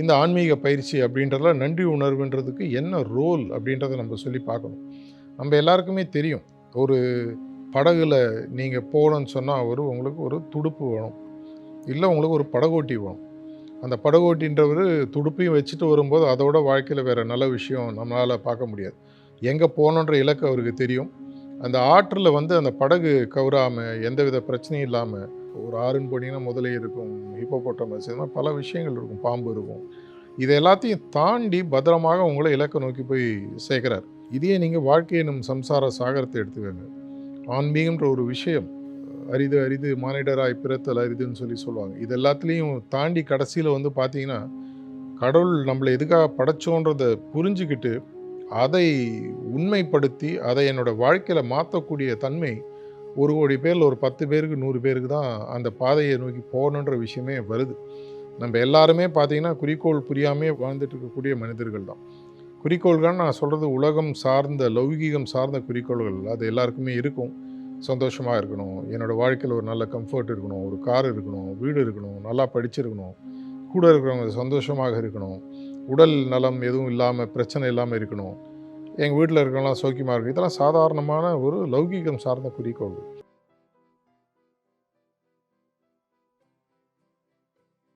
இந்த ஆன்மீக பயிற்சி அப்படின்றதுல நன்றி உணர்வுன்றதுக்கு என்ன ரோல் அப்படின்றத நம்ம சொல்லி பார்க்கணும். நம்ம எல்லாருக்குமே தெரியும். ஒரு படகுல நீங்கள் போகணும்னு சொன்னால் ஒரு உங்களுக்கு ஒரு துடுப்பு வேணும். இல்லை உங்களுக்கு ஒரு படகோட்டி வேணும். அந்த படகோட்டின்றவர் துடுப்பையும் வச்சுட்டு வரும்போது அதோட வாழ்க்கையில் வேறு நல்ல விஷயம் நம்மளால் பார்க்க முடியாது. எங்கே போகணுன்ற இலக்கு அவருக்கு தெரியும். அந்த ஆற்றில் வந்து அந்த படகு கவுராமல் எந்தவித பிரச்சனையும் இல்லாமல் ஒரு ஆறுன்னு போனீங்கன்னா முதலே இருக்கும் ஹிப்போபோட்டமஸ் இது மாதிரி பல விஷயங்கள் இருக்கும் பாம்பு இருக்கும். இது எல்லாத்தையும் தாண்டி பத்திரமாக உங்களை இலக்கை நோக்கி போய் சேர்க்குறார். இதையே நீங்கள் வாழ்க்கை எனும் சம்சார சாகரத்தை எடுத்துக்கோங்க ஆன்மீகம்ன்ற ஒரு விஷயம் அரிது அரிது மானிடராய் பிறத்தல் அரிதுன்னு சொல்லி சொல்லுவாங்க. இது எல்லாத்துலேயும் தாண்டி கடைசியில் வந்து பார்த்தீங்கன்னா கடவுள் நம்மளை எதுக்காக படைச்சோன்றதை புரிஞ்சுக்கிட்டு அதை உண்மைப்படுத்தி அதை என்னோடய வாழ்க்கையில் மாற்றக்கூடிய தன்மை ஒரு கோடி பேரில் ஒரு பத்து பேருக்கு நூறு பேருக்கு தான் அந்த பாதையை நோக்கி போகணுன்ற விஷயமே வருது. நம்ம எல்லாருமே பார்த்தீங்கன்னா குறிக்கோள் புரியாமே வாழ்ந்துட்டு இருக்கக்கூடிய மனிதர்கள் தான். குறிக்கோள்கள் நான் சொல்கிறது உலகம் சார்ந்த லௌகீகம் சார்ந்த குறிக்கோள்கள். அது எல்லாருக்குமே இருக்கும். சந்தோஷமாக இருக்கணும். என்னோடய வாழ்க்கையில் ஒரு நல்ல கம்ஃபர்ட் இருக்கணும். ஒரு கார் இருக்கணும். வீடு இருக்கணும். நல்லா படிச்சிருக்கணும். கூட இருக்கிறவங்க சந்தோஷமாக இருக்கணும். உடல் நலம் எதுவும் இல்லாமல் பிரச்சனை இல்லாமல் இருக்கணும். எங்கள் வீட்டில் இருக்கலாம் சௌக்கியமாக இருக்கும் இதெல்லாம் சாதாரணமான ஒரு லௌகீகம் சார்ந்த குறிக்கோள்கள்.